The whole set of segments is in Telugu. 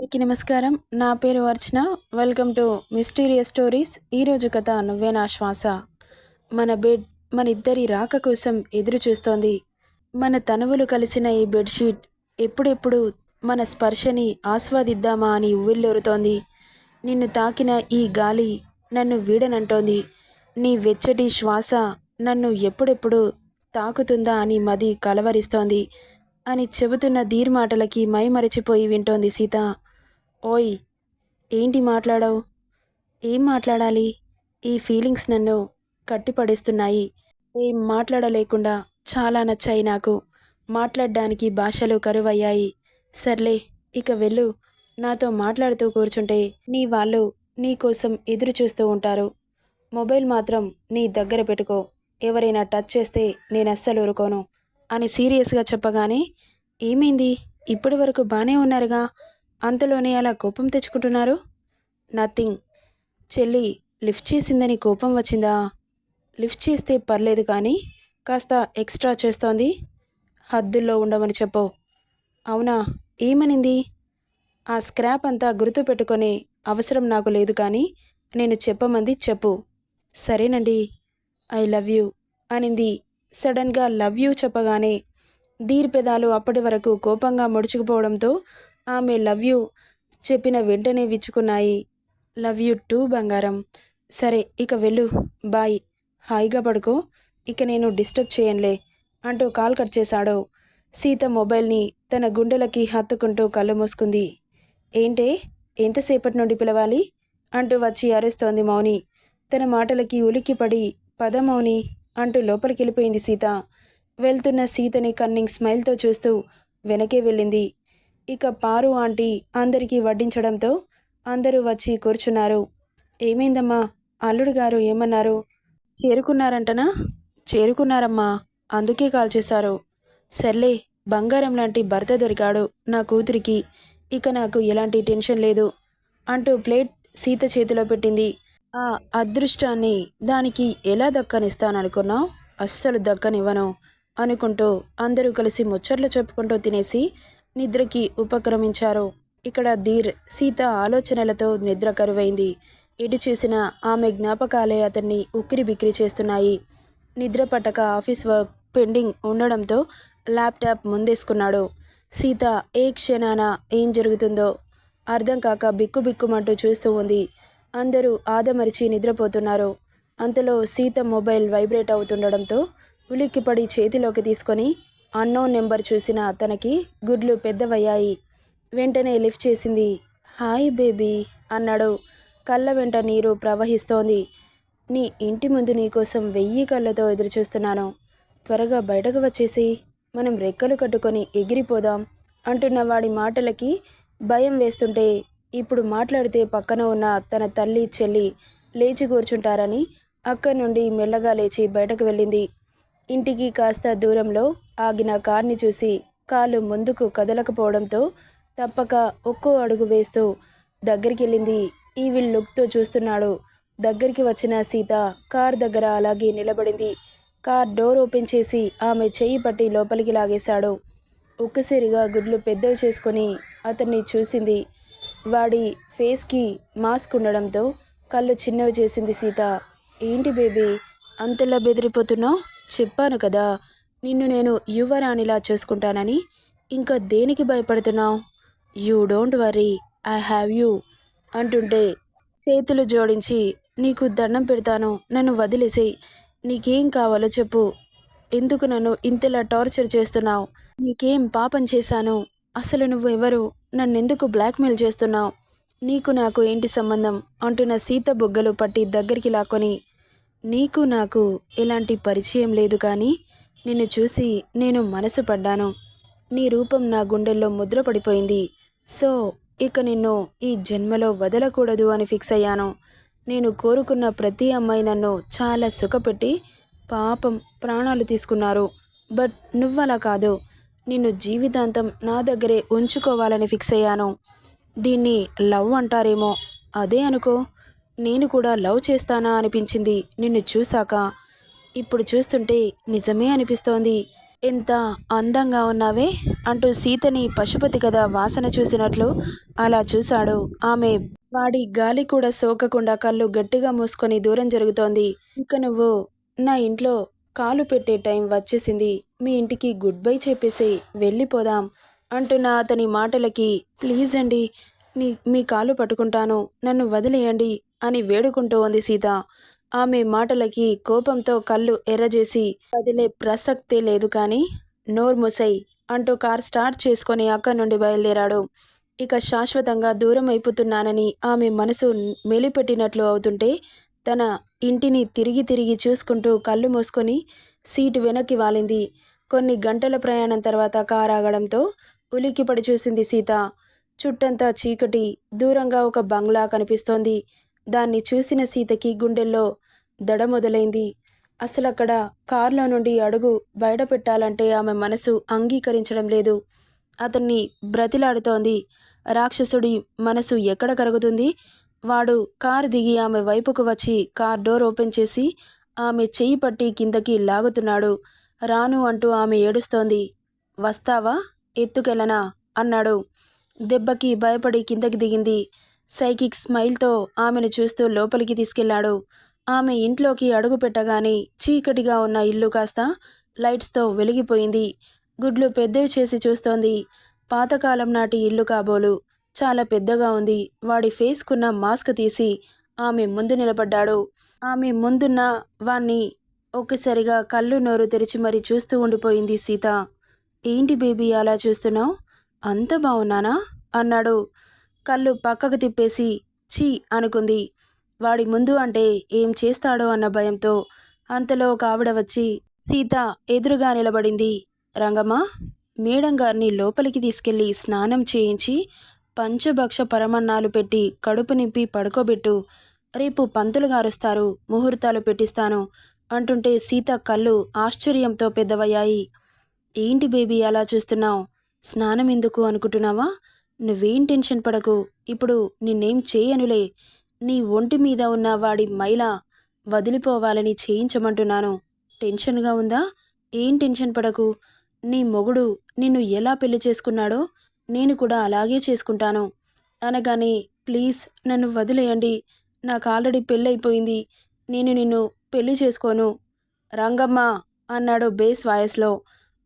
అందరికీ నమస్కారం. నా పేరు Archana. Welcome to mysterious stories. ఈరోజు కథ నువ్వే నా శ్వాస. మన బెడ్ మన ఇద్దరి రాక కోసం ఎదురు చూస్తోంది. మన తనువులు కలిసిన ఈ బెడ్షీట్ ఎప్పుడెప్పుడు మన స్పర్శని ఆస్వాదిద్దామా అని ఉవ్విల్లూరుతోంది నిన్ను తాకిన ఈ గాలి నన్ను వీడనంటోంది. నీ వెచ్చటి శ్వాస నన్ను ఎప్పుడెప్పుడు తాకుతుందా అని మది కలవరిస్తోంది. అని చెబుతున్న ధీర్మాటలకి మైమరచిపోయి వింటోంది సీత. ఓయ్ ఏంటి మాట్లాడవు? ఏం మాట్లాడాలి? ఈ ఫీలింగ్స్ నన్ను కట్టిపడేస్తున్నాయి. ఏం మాట్లాడలేకుండా చాలా నచ్చాయి నాకు. మాట్లాడడానికి భాషలు కరువయ్యాయి. సర్లే ఇక వెళ్ళు. నాతో మాట్లాడుతూ కూర్చుంటే నీ వాళ్ళు నీ కోసం ఎదురు చూస్తూ ఉంటారు. మొబైల్ మాత్రం నీ దగ్గర పెట్టుకో. ఎవరైనా టచ్ చేస్తే నేను అస్సలు ఊరుకోను. అని సీరియస్గా చెప్పగానే ఏమైంది? ఇప్పటి వరకు బాగానే ఉన్నారుగా? అంతలోనే అలా కోపం తెచ్చుకుంటున్నారు? నథింగ్. చెల్లి లిఫ్ట్ చేసిందని కోపం వచ్చిందా? లిఫ్ట్ చేస్తే పర్లేదు కానీ కాస్త ఎక్స్ట్రా చేస్తోంది. హద్దుల్లో ఉండమని చెప్పు. అవునా? ఏమనింది? ఆ స్క్రాప్ అంతా గుర్తు పెట్టుకునే అవసరం నాకు లేదు కానీ నేను చెప్పమంది చెప్పు. సరేనండి. ఐ లవ్ యూ అనింది. సడన్గా లవ్ యూ చెప్పగానే దీర్పెదాలు అప్పటి వరకు కోపంగా ముడుచుకుపోవడంతో ఆమె లవ్ యూ చెప్పిన వెంటనే విచ్చుకున్నాయి. లవ్ యూ టూ బంగారం. సరే ఇక వెళ్ళు. బాయ్. హాయిగా పడుకో. ఇక నేను డిస్టర్బ్ చేయనులే అంటూ కాల్ కట్ చేశాడు. సీత మొబైల్ని తన గుండెలకి హత్తుకుంటూ కళ్ళు మూసుకుంది. ఏంటే? ఎంతసేపటి నుండి పిలవాలి? అంటూ వచ్చి అరుస్తోంది మౌని. తన మాటలకి ఉలిక్కిపడి పద మౌని అంటూ లోపలికి వెళ్ళిపోయింది సీత. వెళ్తున్న సీతని కన్నింగ్ స్మైల్తో చూస్తూ వెనకే వెళ్ళింది. ఇక పారు ఆంటీ అందరికీ వడ్డించడంతో అందరూ వచ్చి కూర్చున్నారు. ఏమైందమ్మా? అల్లుడు గారు ఏమన్నారు? చేరుకున్నారంటనా? చేరుకున్నారమ్మా. అందుకే కాల్ చేశారు. సర్లే బంగారం లాంటి భర్త దొరికాడు నా కూతురికి. ఇక నాకు ఎలాంటి టెన్షన్ లేదు అంటూ ప్లేట్ సీత చేతిలో పెట్టింది. ఆ అదృష్టాన్ని దానికి ఎలా దక్కనిస్తాననుకున్నావు? అస్సలు దక్కనివ్వను అనుకుంటూ అందరూ కలిసి ముచ్చట్లు చెప్పుకుంటూ తినేసి నిద్రకి ఉపక్రమించారు. ఇక్కడ ధీర్ సీత ఆలోచనలతో నిద్ర కరువైంది. ఎటు చూసిన ఆమె జ్ఞాపకాలే అతన్ని ఉక్కిరి బిక్కిరి చేస్తున్నాయి. నిద్ర పట్టక ఆఫీస్ వర్క్ పెండింగ్ ఉండడంతో ల్యాప్టాప్ ముందేసుకున్నాడు. సీత ఏ క్షణాన ఏం జరుగుతుందో అర్థం కాక బిక్కుబిక్కుమంటూ చూస్తూ ఉంది. అందరూ ఆదమరిచి నిద్రపోతున్నారు. అంతలో సీత మొబైల్ వైబ్రేట్ అవుతుండడంతో ఉలిక్కిపడి చేతిలోకి తీసుకొని అన్నోన్ నెంబర్ చూసిన తనకి గుడ్లు పెద్దవయ్యాయి. వెంటనే లిఫ్ట్ చేసింది. హాయ్ బేబీ అన్నాడు. కళ్ళ వెంట నీరు ప్రవహిస్తోంది. నీ ఇంటి ముందు నీకోసం వెయ్యి కళ్ళతో ఎదురుచూస్తున్నాను. త్వరగా బయటకు వచ్చేసి మనం రెక్కలు కట్టుకొని ఎగిరిపోదాం అంటున్న వాడి మాటలకి భయం వేస్తుంటే ఇప్పుడు మాట్లాడితే పక్కన ఉన్న తన తల్లి చెల్లి లేచి కూర్చుంటారని అక్కడి నుండి మెల్లగా లేచి బయటకు వెళ్ళింది. ఇంటికి కాస్త దూరంలో ఆగిన కార్ని చూసి కాలు ముందుకు కదలకపోవడంతో తప్పక ఒక్కో అడుగు వేస్తూ దగ్గరికి వెళ్ళింది ఈవిల్ లుక్తో చూస్తున్నాడు. దగ్గరికి వచ్చిన సీత కార్ దగ్గర అలాగే నిలబడింది. కార్ డోర్ ఓపెన్ చేసి ఆమె చెయ్యి పట్టి లోపలికి లాగేశాడు. ఒక్కసారిగా గుడ్లు పెద్దవి చేసుకొని అతన్ని చూసింది. వాడి ఫేస్కి మాస్క్ ఉండడంతో కళ్ళు చిన్నవి చేసింది సీత. ఏంటి బేబీ అంతలా బెదిరిపోతున్నావు? చెప్పాను కదా నిన్ను నేను యువరాణిలా చూసుకుంటానని. ఇంకా దేనికి భయపడుతున్నావు? You don't worry I have you అంటుంటే చేతులు జోడించి నీకు దండం పెడతాను నన్ను వదిలేసేయి నీకేం కావాలో చెప్పు. ఎందుకు నన్ను ఇంతలా టార్చర్ చేస్తున్నావు? నీకేం పాపం చేశాను? అసలు నువ్వు ఎవరు? నన్నెందుకు బ్లాక్మెయిల్ చేస్తున్నావు? నీకు నాకు ఏంటి సంబంధం? అంటున్న సీత బుగ్గలు పట్టి దగ్గరికి లాక్కొని నీకు నాకు ఎలాంటి పరిచయం లేదు కానీ నిన్ను చూసి నేను మనసు పడ్డాను. నీ రూపం నా గుండెల్లో ముద్రపడిపోయింది. సో ఇక నిన్ను ఈ జన్మలో వదలకూడదు అని ఫిక్స్ అయ్యాను. నేను కోరుకున్న ప్రతి అమ్మాయి నన్ను చాలా సుఖపెట్టి పాపం ప్రాణాలు తీసుకున్నారు. బట్ నువ్వలా కాదు. నిన్ను జీవితాంతం నా దగ్గరే ఉంచుకోవాలని ఫిక్స్ అయ్యాను. దీన్ని లవ్ అంటారేమో అదే అనుకో. నేను కూడా లవ్ చేస్తానా అనిపించింది నిన్ను చూశాక. ఇప్పుడు చూస్తుంటే నిజమే అనిపిస్తోంది. ఎంత అందంగా ఉన్నావే అంటూ సీతని పశుపతి కథ వాసన చూసినట్లు అలా చూశాడు. ఆమె వాడి గాలి కూడా సోకకుండా కళ్ళు గట్టిగా మూసుకొని దూరం జరుగుతోంది. ఇక నువ్వు నా ఇంట్లో కాలు పెట్టే టైం వచ్చేసింది. మీ ఇంటికి గుడ్ బై చెప్పేసి వెళ్ళిపోదాం అంటున్న అతని మాటలకి ప్లీజ్ అండి నీ మీ కాలు పట్టుకుంటాను నన్ను వదిలేయండి అని వేడుకుంటూ ఉంది సీత. ఆమె మాటలకి కోపంతో కళ్ళు ఎర్రజేసి వదిలే ప్రసక్తే లేదు కానీ నోర్ ముసై అంటూ కార్ స్టార్ట్ చేసుకొని అక్కడి నుండి బయలుదేరాడు. ఇక శాశ్వతంగా దూరం అయిపోతున్నానని ఆమె మనసు మెలిపెట్టినట్లు అవుతుంటే తన ఇంటిని తిరిగి తిరిగి చూసుకుంటూ కళ్ళు మూసుకొని సీటు వెనక్కి వాలింది. కొన్ని గంటల ప్రయాణం తర్వాత కారు ఆగడంతో ఉలిక్కిపడి చూసింది సీత. చుట్టంతా చీకటి దూరంగా ఒక బంగ్లా కనిపిస్తోంది. దాన్ని చూసిన సీతకి గుండెల్లో దడ మొదలైంది. అసలు అక్కడ కారులో నుండి అడుగు బయట పెట్టాలంటే ఆమె మనసు అంగీకరించడం లేదు. అతన్ని బ్రతిలాడుతోంది. రాక్షసుడి మనసు ఎక్కడ కరుగుతుంది? వాడు కారు దిగి ఆమె వైపుకు వచ్చి కార్ డోర్ ఓపెన్ చేసి ఆమె చెయ్యి పట్టి కిందకి లాగుతున్నాడు. రాను అంటూ ఆమె ఏడుస్తోంది. వస్తావా? ఎత్తుకెళ్ళనా? అన్నాడు. దెబ్బకి భయపడి కిందకి దిగింది. సైకిక్ స్మైల్తో ఆమెను చూస్తూ లోపలికి తీసుకెళ్ళాడు. ఆమె ఇంట్లోకి అడుగు పెట్టగానే చీకటిగా ఉన్న ఇల్లు కాస్త లైట్స్తో వెలిగిపోయింది. గుడ్లు పెద్దవి చేసి చూస్తోంది. పాతకాలం నాటి ఇల్లు కాబోలు. చాలా పెద్దగా ఉంది. వాడి ఫేస్కున్న మాస్క్ తీసి ఆమె ముందు నిలబడ్డాడు. ఆమె ముందున్న వాణ్ణి ఒక్కసారిగా కళ్ళు నోరు తెరిచి మరి చూస్తూ ఉండిపోయింది సీత. ఏంటి బేబీ అలా చూస్తున్నావు? అంత బాగున్నానా అన్నాడు. కళ్ళు పక్కకు తిప్పేసి చీ అనుకుంది. వాడి ముందు అంటే ఏం చేస్తాడో అన్న భయంతో అంతలో ఒక ఆవిడ వచ్చి సీత ఎదురుగా నిలబడింది. రంగమ్మ మేడం గారిని లోపలికి తీసుకెళ్ళి స్నానం చేయించి పంచభక్ష పరమన్నాలు పెట్టి కడుపు నింపి పడుకోబెట్టు. రేపు పంతులు గారుస్తారు ముహూర్తాలు పెట్టిస్తాను అంటుంటే సీత కళ్ళు ఆశ్చర్యంతో పెద్దవయ్యాయి. ఏంటి బేబీ అలా చూస్తున్నావు? స్నానం ఎందుకు అనుకుంటున్నావా? నువ్వేం టెన్షన్ పడకు. ఇప్పుడు నిన్నేం చేయనులే. నీ ఒంటి మీద ఉన్న వాడి మైల వదిలిపోవాలని చేయించమంటున్నాను. టెన్షన్గా ఉందా? ఏం టెన్షన్ పడకు. నీ మొగుడు నిన్ను ఎలా పెళ్ళి చేసుకున్నాడో నేను కూడా అలాగే చేసుకుంటాను. అనగానే ప్లీజ్ నన్ను వదిలేయండి. నాకు ఆల్రెడీ పెళ్ళైపోయింది. నేను నిన్ను పెళ్ళి చేసుకోను. రంగమ్మ అన్నాడు బేస్ వాయస్లో.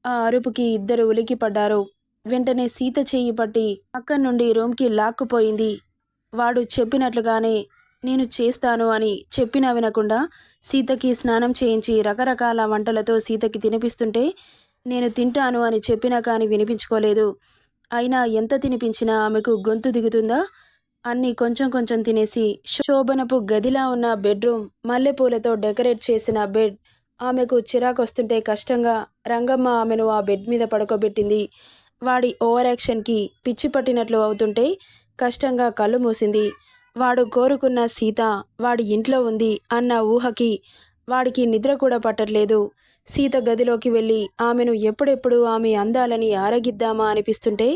ఆ అరుపుకి ఇద్దరు ఉలికి పడ్డారు వెంటనే సీత చేయి పట్టి అక్కడి నుండి రూమ్కి లాక్కుపోయింది. వాడు చెప్పినట్లుగానే నేను చేస్తాను అని చెప్పినా వినకుండా సీతకి స్నానం చేయించి రకరకాల వంటలతో సీతకి తినిపిస్తుంటే నేను తింటాను అని చెప్పినా కానీ వినిపించుకోలేదు. అయినా ఎంత తినిపించినా ఆమెకు గొంతు దిగుతుందా? అన్ని కొంచెం కొంచెం తినేసి శోభనపు గదిలా ఉన్న బెడ్రూమ్ మల్లెపూలతో డెకరేట్ చేసిన బెడ్ ఆమెకు చిరాకొస్తుంటే కష్టంగా రంగమ్మ ఆమెను ఆ బెడ్ మీద పడుకోబెట్టింది. వాడి ఓవర్ యాక్షన్కి పిచ్చి పట్టినట్లు అవుతుంటే కష్టంగా కళ్ళు మూసింది. వాడు కోరుకున్న సీత వాడి ఇంట్లో ఉంది అన్న ఊహకి వాడికి నిద్ర కూడా పట్టట్లేదు. సీత గదిలోకి వెళ్ళి ఆమెను ఎప్పుడెప్పుడు ఆమె అందాలని ఆరగిద్దామా అనిపిస్తుంటే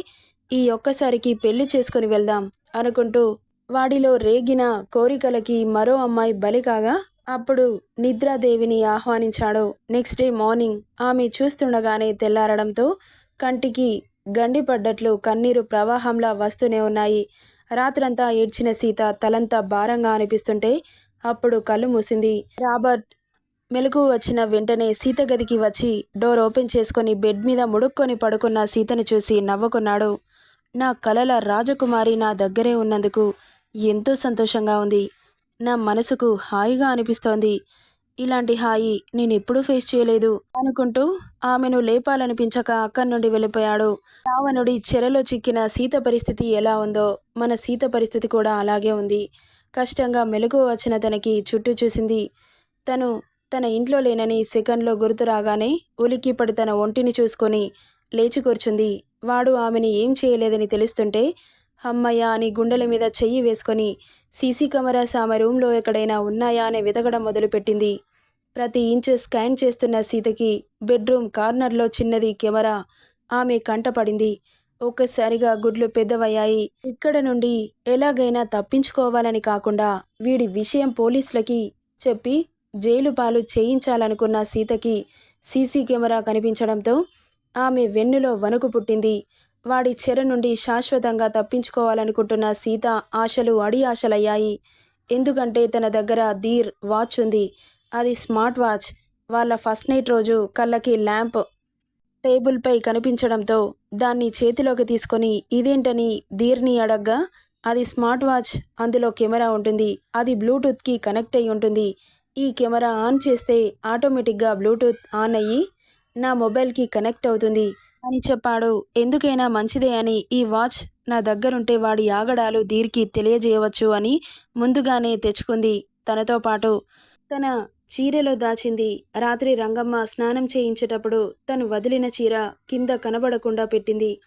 ఈ ఒక్కసారికి పెళ్ళి చేసుకుని వెళ్దాం అనుకుంటూ వాడిలో రేగిన కోరికలకి మరో అమ్మాయి బలి కాగా అప్పుడు నిద్రాదేవిని ఆహ్వానించాడు. నెక్స్ట్ డే మార్నింగ్ ఆమె చూస్తుండగానే తెల్లారడంతో కంటికి గండిపడ్డట్లు కన్నీరు ప్రవాహంలా వస్తూనే ఉన్నాయి. రాత్రంతా ఏడ్చిన సీత తలంతా భారంగా అనిపిస్తుంటే అప్పుడు కళ్ళు మూసింది. రాబర్ట్ మెలకు వచ్చిన వెంటనే సీత గదికి వచ్చి డోర్ ఓపెన్ చేసుకొని బెడ్ మీద ముడుక్కొని పడుకున్న సీతను చూసి నవ్వుకున్నాడు. నా కలల రాజకుమారి నా దగ్గరే ఉన్నందుకు ఎంతో సంతోషంగా ఉంది. నా మనసుకు హాయిగా అనిపిస్తోంది. ఇలాంటి హాయి నేను ఎప్పుడూ ఫేస్ చేయలేదు అనుకుంటూ ఆమెను లేపాలనిపించక అక్కడి నుండి వెళ్ళిపోయాడు. రావణుడి చెరలో చిక్కిన సీత పరిస్థితి ఎలా ఉందో మన సీత పరిస్థితి కూడా అలాగే ఉంది. కష్టంగా మెలకు వచ్చిన తనకి చుట్టూ చూసింది. తను తన ఇంట్లో లేనని సెకండ్లో గుర్తు రాగానే ఉలిక్కిపడి తన ఒంటిని చూసుకొని లేచి కూర్చుంది. వాడు ఆమెని ఏం చేయలేదని తెలుస్తుంటే అమ్మయ్య అని గుండెల మీద చెయ్యి వేసుకొని సీసీ కెమెరాస్ ఆమె రూమ్లో ఎక్కడైనా ఉన్నాయా అని వెతకడం మొదలుపెట్టింది. ప్రతి ఇంచు స్కాన్ చేస్తున్న సీతకి బెడ్రూమ్ కార్నర్లో చిన్నది కెమెరా. ఆమె కంటపడింది. ఒక్కసారిగా గుడ్లు పెద్దవయ్యాయి. ఇక్కడ నుండి ఎలాగైనా తప్పించుకోవాలని కాకుండా వీడి విషయం పోలీసులకి చెప్పి జైలు పాలు చేయించాలనుకున్న సీతకి సీసీ కెమెరా కనిపించడంతో ఆమె వెన్నులో వణుకు పుట్టింది. వాడి చెర నుండి శాశ్వతంగా తప్పించుకోవాలనుకుంటున్న సీత ఆశలు అడి ఆశలయ్యాయి ఎందుకంటే తన దగ్గర ధీర్ వాచ్ ఉంది. అది స్మార్ట్ వాచ్. వాళ్ళ ఫస్ట్ నైట్ రోజు కళ్ళకి ల్యాంప్ టేబుల్పై కనిపించడంతో దాన్ని చేతిలోకి తీసుకొని ఇదేంటని ధీర్ని అడగ్గా అది స్మార్ట్ వాచ్ అందులో కెమెరా ఉంటుంది. అది బ్లూటూత్కి కనెక్ట్ అయి ఉంటుంది. ఈ కెమెరా ఆన్ చేస్తే ఆటోమేటిక్గా బ్లూటూత్ ఆన్ అయ్యి నా మొబైల్కి కనెక్ట్ అవుతుంది. అని చెప్పాడు. ఎందుకైనా మంచిదే అని ఈ వాచ్ నా దగ్గరుంటే వాడి ఆగడాలు ధీర్కి తెలియజేయవచ్చు అని ముందుగానే తెచ్చుకుంది తనతో పాటు. తన చీరలో దాచింది. రాత్రి రంగమ్మ స్నానం చేయించేటప్పుడు తను వదిలిన చీర కింద కనబడకుండా పెట్టింది.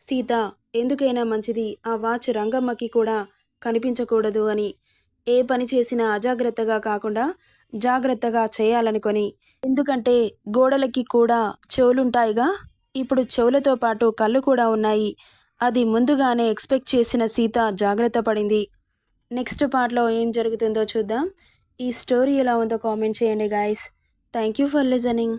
సీత ఎందుకైనా మంచిది. ఆ వాచ్ రంగమ్మకి కూడా కనిపించకూడదు అని. ఏ పని చేసినా అజాగ్రత్తగా కాకుండా జాగ్రత్తగా చేయాలనుకొని. ఎందుకంటే గోడలకి కూడా చెవులుంటాయిగా. ఇప్పుడు చెవులతో పాటు కళ్ళు కూడా ఉన్నాయి. అది ముందుగానే ఎక్స్పెక్ట్ చేసిన సీత జాగ్రత్త పడింది. నెక్స్ట్ పార్ట్లో ఏం జరుగుతుందో చూద్దాం. ఈ స్టోరీ ఎలా ఉందో కామెంట్ చేయండి guys thank you for listening